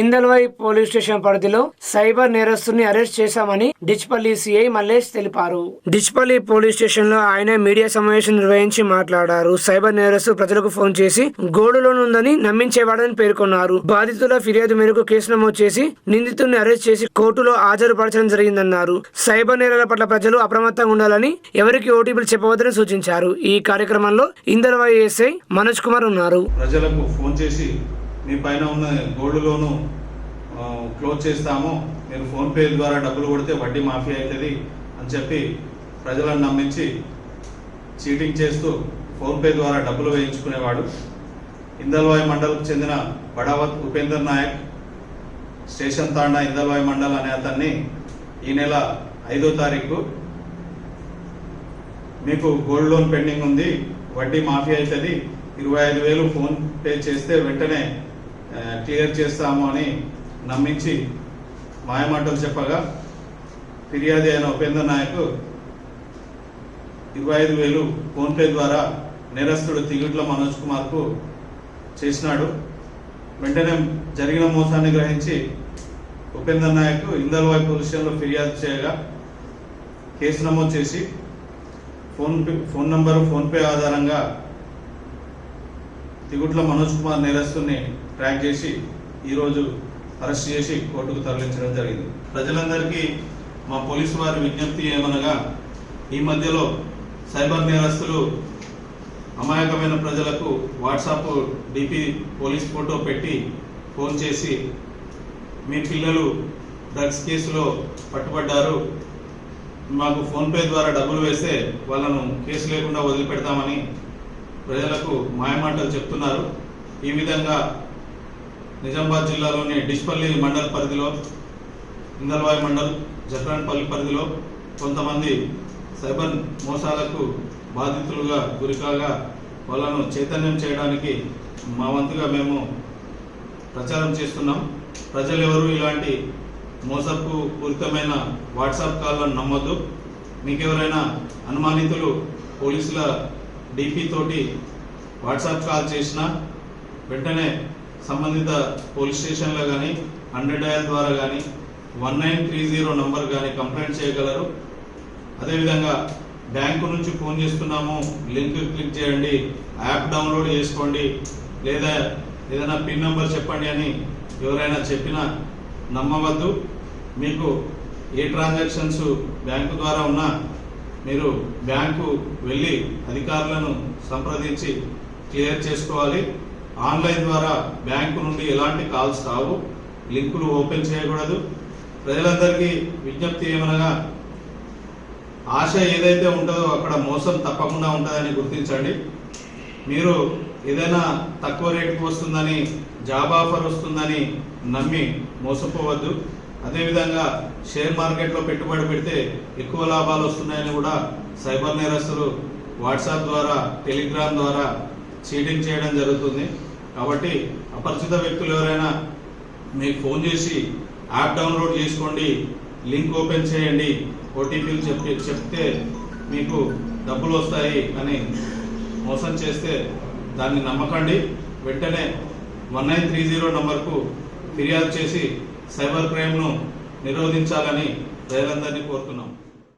Indalwai police station పరిధిలో cyber నేరస్తుని arrest చేశామని డిచ్పల్లి సిఐ మల్లేష్ తెలిపారు. డిచ్పల్లి పోలీస్ స్టేషన్లో ఆయన మీడియా సమావేశం నిర్వహించి మాట్లాడారు. సైబర్ నేరస్తు ప్రజలకు ఫోన్ చేసి గోడులోనుందని నమ్మించేవాడని పేర్కొన్నారు. బాధితుల ఫిర్యాదు మేరకు కేసు నమోదు చేసి నిందితుడిని అరెస్ట్ చేసి కోర్టులో హాజరుపరచడం జరిగిందన్నారు. సైబర్ నేరాల పట్ల ప్రజలు అప్రమత్తంగా ఉండాలని ఎవరికి ఓటీపీలు చెప్పవద్దని సూచించారు. ఈ కార్యక్రమంలో ఇందల్వై ఎస్ఐ మనోజ్ కుమార్ ఉన్నారు. ప్రజలకు ఫోన్ చేసి మీ పైన ఉన్న గోల్డ్ లోను క్లోజ్ చేస్తాము. మీరు ఫోన్పే ద్వారా డబ్బులు కొడితే వడ్డీ మాఫీ అవుతుంది అని చెప్పి ప్రజలను నమ్మించి చీటింగ్ చేస్తూ ఫోన్పే ద్వారా డబ్బులు వేయించుకునేవాడు. ఇందల్వాయి మండలకు చెందిన బడావత్ ఉపేందర్ నాయక్ స్టేషన్ తాండా ఇందల్వాయి మండల్ అనే అతన్ని ఈ నెల ఐదో తారీఖు మీకు గోల్డ్ లోన్ పెండింగ్ ఉంది. వడ్డీ మాఫీ అవుతుంది. ఇరవై ఐదు వేలు ఫోన్ పే చేస్తే వెంటనే క్లియర్ చేస్తాము అని నమ్మించి మాయమాటలు చెప్పగా ఫిర్యాదు అయిన ఉపేంద్ర నాయక్ ఇరవై ఐదు వేలు ఫోన్పే ద్వారా నేరస్తుడు తిగుట్ల మనోజ్ కుమార్కు చేసినాడు. వెంటనే జరిగిన మోసాన్ని గ్రహించి ఉపేంద్ర నాయక్ ఇందల్వాయి పోలీస్ స్టేషన్లో ఫిర్యాదు చేయగా కేసు నమోదు చేసి ఫోన్ ఫోన్ నంబరు ఫోన్పే ఆధారంగా తిగుట్ల మనోజ్ కుమార్ నేరస్తుని ట్రాక్ చేసి ఈరోజు అరెస్ట్ చేసి కోర్టుకు తరలించడం జరిగింది. ప్రజలందరికీ మా పోలీసు వారి విజ్ఞప్తి ఏమనగా ఈ మధ్యలో సైబర్ నేరస్తులు అమాయకమైన ప్రజలకు వాట్సాప్ డిపి పోలీస్ ఫోటో పెట్టి ఫోన్ చేసి మీ పిల్లలు డ్రగ్స్ కేసులో పట్టుబడ్డారు. మాకు ఫోన్పే ద్వారా డబ్బులు వేస్తే వాళ్ళను కేసు లేకుండా వదిలిపెడతామని ప్రజలకు మాయమాటలు చెప్తున్నారు. ఈ విధంగా నిజామాబాద్ జిల్లాలోని డిష్పల్లి మండల్ పరిధిలో ఇందల్వాయి మండల్ జక్రాన్పల్లి పరిధిలో కొంతమంది సైబర్ మోసాలకు బాధితులుగా గురికాగా వాళ్ళను చైతన్యం చేయడానికి మా వంతుగా మేము ప్రచారం చేస్తున్నాం. ప్రజలు ఎవరు ఇలాంటి మోసపు పూరితమైన వాట్సాప్ కాల్లను నమ్మొద్దు. మీకెవరైనా అనుమానితులు పోలీసుల డీపీ తోటి వాట్సాప్ కాల్ చేసినా వెంటనే సంబంధిత పోలీస్ స్టేషన్లో కానీ హండ్రెడ్ డయల్ ద్వారా కానీ one nine three zero number కానీ కంప్లైంట్ చేయగలరు. అదేవిధంగా బ్యాంకు నుంచి ఫోన్ చేస్తున్నాము లింక్ క్లిక్ చేయండి యాప్ డౌన్లోడ్ చేసుకోండి లేదా ఏదైనా పిన్ నెంబర్ చెప్పండి అని ఎవరైనా చెప్పినా నమ్మవద్దు. మీకు ఏ ట్రాన్సాక్షన్స్ బ్యాంకు ద్వారా ఉన్నా మీరు బ్యాంకు వెళ్ళి అధికారులను సంప్రదించి క్లియర్ చేసుకోవాలి. ఆన్లైన్ ద్వారా బ్యాంకు నుండి ఎలాంటి కాల్స్ రావు. లింకులు ఓపెన్ చేయకూడదు. ప్రజలందరికీ విజ్ఞప్తి ఏమనగా ఆశ ఏదైతే ఉంటుందో అక్కడ మోసం తప్పకుండా ఉంటుందని గుర్తించండి. మీరు ఏదైనా తక్కువ రేటుకు వస్తుందని జాబ్ ఆఫర్ వస్తుందని నమ్మి మోసపోవద్దు. అదేవిధంగా షేర్ మార్కెట్లో పెట్టుబడి పెడితే ఎక్కువ లాభాలు వస్తున్నాయని కూడా సైబర్ నేరస్తులు వాట్సాప్ ద్వారా టెలిగ్రామ్ ద్వారా చీటింగ్ చేయడం జరుగుతుంది. కాబట్టి అపరిచిత వ్యక్తులు ఎవరైనా మీకు ఫోన్ చేసి యాప్ డౌన్లోడ్ చేసుకోండి లింక్ ఓపెన్ చేయండి ఓటీపీలు చెప్పి చెప్తే మీకు డబ్బులు వస్తాయి అని మోసం చేస్తే దాన్ని నమ్మకండి. వెంటనే వన్ నైన్ త్రీ జీరో నంబర్కు ఫిర్యాదు చేసి సైబర్ క్రైమ్ను నిరోధించాలని ప్రజలందరినీ కోరుతున్నాం.